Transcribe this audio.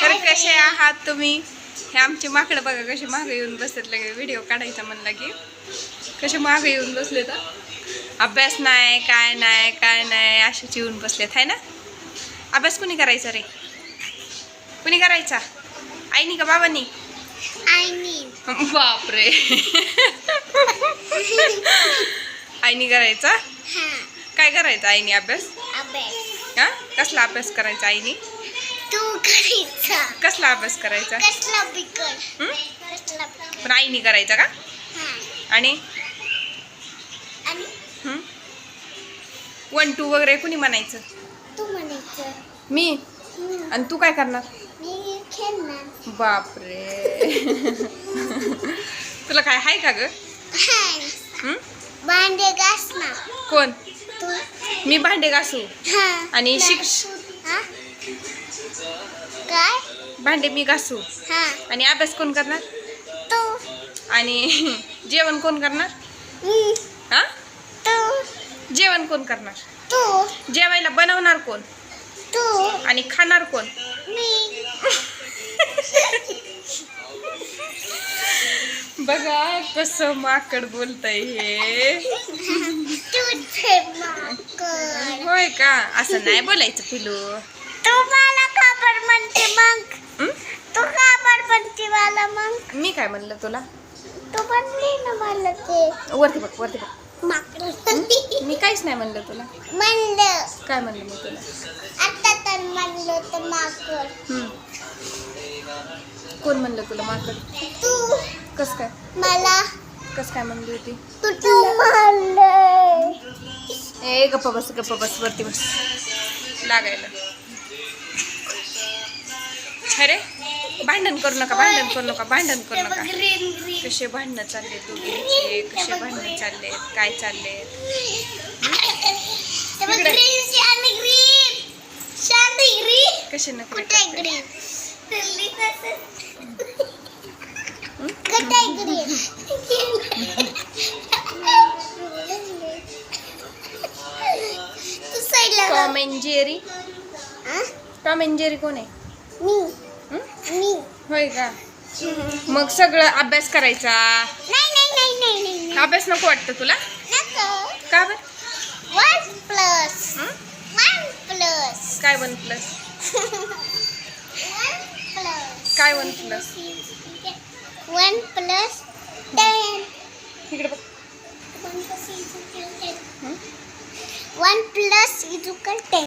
तर कसे आहात तुम्ही? हे आमचे माकडं बघा कसे मागे येऊन बसतात लगे व्हिडिओ काढायचा म्हणला की. कसे मागे येऊन बसले तर अभ्यास नाही काय नाही काय नाही असेच येऊन बसलेत आहे ना? अभ्यास कुणी करायचा रे? कुणी करायचा? आईनी का बाबांनी? आईनी. बापरे. आईनी करायचा? हा. काय करायचं आईनी अभ्यास? अभ्यास. हा? कसला अभ्यास करायचा आईनी? तू करायचा. कसला अभ्यास करायचा? कसला हं? कसला पण आईनी करायचा का? हा. आणि? आणि? वन टू वगैरे कुणी म्हणायचं? तू म्हणायचं. मी? आणि तू काय करणार? मी खेळणार. बापरे. तुला काय आहे का ग? हं? भांडे घासणार कोण? तू? मी भांडे घासू. हा. आणि शिक्ष हा? काय? भांडे मी घासू. हा. आणि अभ्यास कोण करणार? तू. आणि जेवण कोण करणार? हं, हा? तू. जेवण कोण करणार? तू. जेवायला बनवणार कोण? तू. आणि खाणार कोण? मी. बघा कसं माकड बोलतय हे. होय का? असं नाही बोलायचं पिलू. तू मला खबर म्हणते मग? तू खबर म्हणते मला मग? मी काय म्हणलं तुला? तू म्हणली ना मला ते. वरती बघ वरती बघ. माकड. मी काहीच नाही म्हणलं तुला. म्हणलं. काय म्हणलं मी तुला? आता तर म्हणलं तर माकड. कोण म्हणलं तुला माकड? तू. कस काय? मला. कस काय म्हणली होती? तू तू म्हणलं. ए गप्पा बस गप्पा बस वरती बस. लागायला. अरे भांडण करू नका भांडण करू नका भांडण करू नका. कसे भांडणं चालले दोघींचे कसे भांडणं चाललेत? काय ग्रीन कसे जा. Tom and Jerry? Tom and Jerry कोण आहे? मी. होय का? मग सगळं अभ्यास करायचा? नाही नाही नाही नाही नाही नाही. अभ्यास नको वाटतं तुला? नको. का बर? One plus? One plus. काय वन प्लस? One plus. काय one plus? One plus ten. इकडे बघ. One plus? One plus is equal ten.